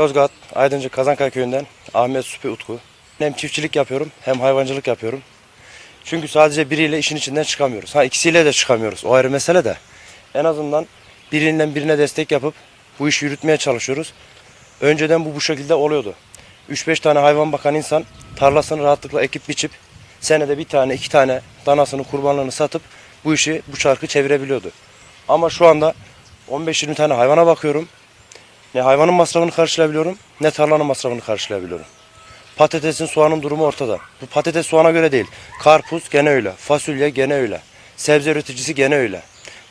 Yozgat, Aydıncı Kazankaya köyünden Ahmet Süpi Utku. Hem çiftçilik yapıyorum hem hayvancılık yapıyorum. Çünkü sadece biriyle işin içinden çıkamıyoruz. Ha ikisiyle de çıkamıyoruz. O ayrı mesele de. En azından birinden birine destek yapıp bu işi yürütmeye çalışıyoruz. Önceden bu bu şekilde oluyordu. 3-5 tane hayvan bakan insan tarlasını rahatlıkla ekip biçip senede bir tane iki tane danasını kurbanlarını satıp bu işi bu çarkı çevirebiliyordu. Ama şu anda 15-20 tane hayvana bakıyorum. Ne hayvanın masrafını karşılayabiliyorum ne tarlanın masrafını karşılayabiliyorum. Patatesin soğanın durumu ortada. Bu patates soğana göre değil. Karpuz gene öyle. Fasulye gene öyle. Sebze üreticisi gene öyle.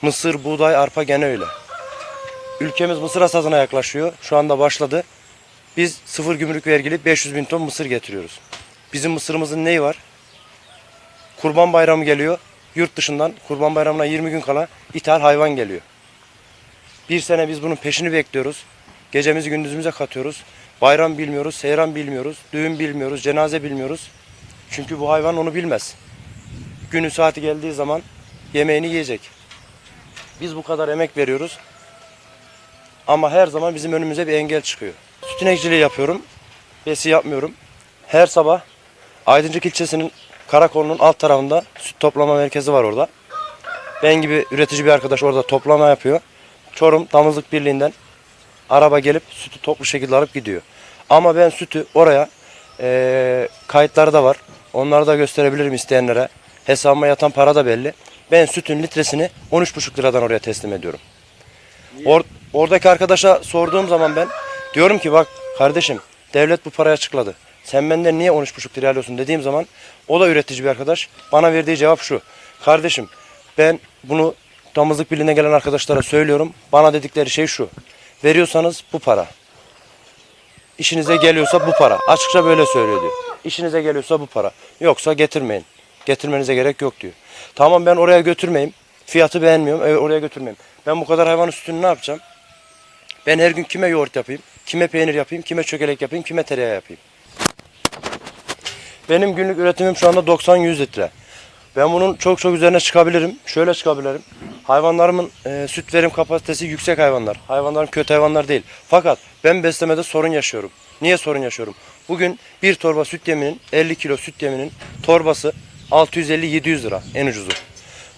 Mısır, buğday, arpa gene öyle. Ülkemiz mısır hasadına yaklaşıyor. Şu anda başladı. Biz sıfır gümrük vergili 500 bin ton mısır getiriyoruz. Bizim mısırımızın neyi var? Kurban bayramı geliyor. Yurt dışından kurban bayramına 20 gün kala ithal hayvan geliyor. Bir sene biz bunun peşini bekliyoruz. Gecemizi gündüzümüze katıyoruz. Bayram bilmiyoruz, seyran bilmiyoruz, düğün bilmiyoruz, cenaze bilmiyoruz. Çünkü bu hayvan onu bilmez. Günü saati geldiği zaman yemeğini yiyecek. Biz bu kadar emek veriyoruz. Ama her zaman bizim önümüze bir engel çıkıyor. Süt inekçiliği yapıyorum. Besi yapmıyorum. Her sabah Aydıncık ilçesinin karakolunun alt tarafında süt toplama merkezi var orada. Ben gibi üretici bir arkadaş orada toplama yapıyor. Çorum Damızlık Birliği'nden araba gelip sütü toplu şekilde alıp gidiyor. Ama ben sütü oraya eee kayıtları da var. Onları da gösterebilirim isteyenlere. Hesabıma yatan para da belli. Ben sütün litresini 13,5 liradan oraya teslim ediyorum. Or- oradaki arkadaşa sorduğum zaman ben diyorum ki bak kardeşim devlet bu parayı açıkladı. Sen benden niye 13,5 liraya alıyorsun dediğim zaman o da üretici bir arkadaş. Bana verdiği cevap şu. Kardeşim ben bunu damızlık birliğine gelen arkadaşlara söylüyorum. Bana dedikleri şey şu. Veriyorsanız bu para. İşinize geliyorsa bu para. Açıkça böyle söylüyor diyor. İşinize geliyorsa bu para. Yoksa getirmeyin. Getirmenize gerek yok diyor. Tamam ben oraya götürmeyeyim. Fiyatı beğenmiyorum. Evet, oraya götürmeyeyim. Ben bu kadar hayvanın sütünü ne yapacağım? Ben her gün kime yoğurt yapayım? Kime peynir yapayım? Kime çökelek yapayım? Kime tereyağı yapayım? Benim günlük üretimim şu anda 90-100 litre. Ben bunun çok çok üzerine çıkabilirim. Şöyle çıkabilirim. Hayvanlarımın e, süt verim kapasitesi yüksek hayvanlar. Hayvanlarım kötü hayvanlar değil. Fakat ben beslemede sorun yaşıyorum. Niye sorun yaşıyorum? Bugün bir torba süt yeminin 50 kilo süt yeminin torbası 650-700 lira en ucuzu.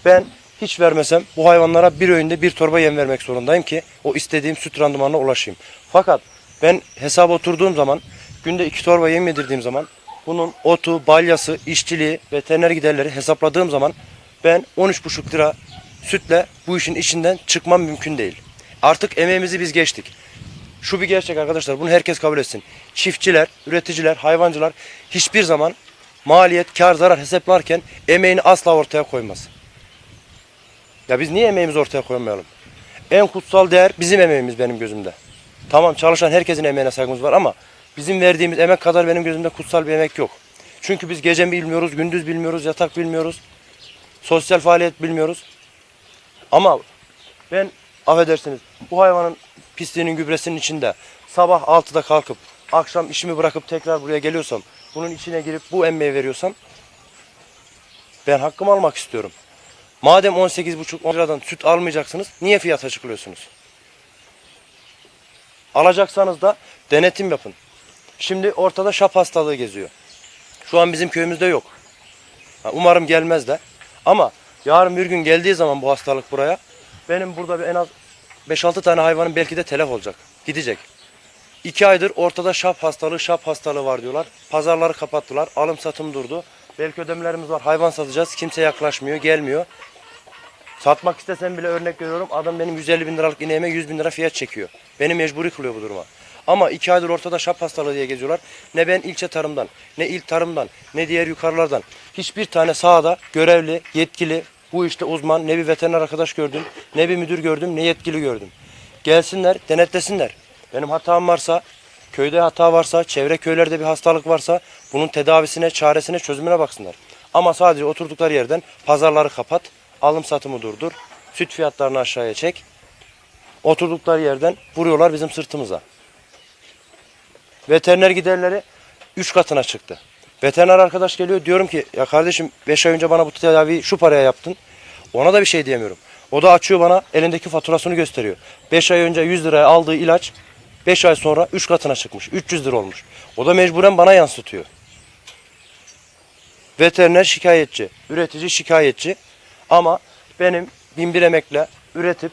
Ben hiç vermesem bu hayvanlara bir öğünde bir torba yem vermek zorundayım ki o istediğim süt randımanına ulaşayım. Fakat ben hesaba oturduğum zaman günde iki torba yem yedirdiğim zaman bunun otu, balyası, işçiliği, veteriner giderleri hesapladığım zaman ben 13,5 lira sütle bu işin içinden çıkmam mümkün değil. Artık emeğimizi biz geçtik. Şu bir gerçek arkadaşlar bunu herkes kabul etsin. Çiftçiler, üreticiler, hayvancılar hiçbir zaman maliyet, kar, zarar hesaplarken emeğini asla ortaya koymaz. Ya biz niye emeğimizi ortaya koymayalım? En kutsal değer bizim emeğimiz benim gözümde. Tamam çalışan herkesin emeğine saygımız var ama bizim verdiğimiz emek kadar benim gözümde kutsal bir emek yok. Çünkü biz gece bilmiyoruz, gündüz bilmiyoruz, yatak bilmiyoruz. Sosyal faaliyet bilmiyoruz. Ama ben affedersiniz bu hayvanın pisliğinin gübresinin içinde sabah 6'da kalkıp akşam işimi bırakıp tekrar buraya geliyorsam bunun içine girip bu emmeği veriyorsam ben hakkımı almak istiyorum. Madem 18,5 liradan süt almayacaksınız niye fiyat açıklıyorsunuz? Alacaksanız da denetim yapın. Şimdi ortada şap hastalığı geziyor. Şu an bizim köyümüzde yok. Umarım gelmez de. Ama yarın bir gün geldiği zaman bu hastalık buraya benim burada bir en az 5-6 tane hayvanın belki de telef olacak. Gidecek. İki aydır ortada şap hastalığı, şap hastalığı var diyorlar. Pazarları kapattılar. Alım satım durdu. Belki ödemelerimiz var. Hayvan satacağız. Kimse yaklaşmıyor, gelmiyor. Satmak istesem bile örnek veriyorum. Adam benim 150 bin liralık ineğime 100 bin lira fiyat çekiyor. Beni mecburi kılıyor bu duruma. Ama iki aydır ortada şap hastalığı diye geziyorlar. Ne ben ilçe tarımdan, ne il tarımdan, ne diğer yukarılardan. Hiçbir tane sahada görevli, yetkili, bu işte uzman, ne bir veteriner arkadaş gördüm, ne bir müdür gördüm, ne yetkili gördüm. Gelsinler, denetlesinler. Benim hatam varsa, köyde hata varsa, çevre köylerde bir hastalık varsa bunun tedavisine, çaresine, çözümüne baksınlar. Ama sadece oturdukları yerden pazarları kapat, alım satımı durdur, süt fiyatlarını aşağıya çek. Oturdukları yerden vuruyorlar bizim sırtımıza. Veteriner giderleri 3 katına çıktı. Veteriner arkadaş geliyor diyorum ki ya kardeşim 5 ay önce bana bu tedaviyi şu paraya yaptın. Ona da bir şey diyemiyorum. O da açıyor bana elindeki faturasını gösteriyor. 5 ay önce 100 liraya aldığı ilaç 5 ay sonra 3 katına çıkmış. 300 lira olmuş. O da mecburen bana yansıtıyor. Veteriner şikayetçi, üretici şikayetçi. Ama benim binbir emekle üretip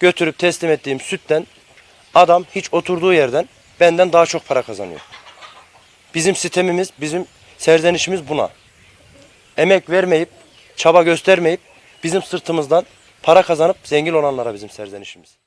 götürüp teslim ettiğim sütten adam hiç oturduğu yerden benden daha çok para kazanıyor. Bizim sistemimiz, bizim serzenişimiz buna. Emek vermeyip, çaba göstermeyip bizim sırtımızdan para kazanıp zengin olanlara bizim serzenişimiz.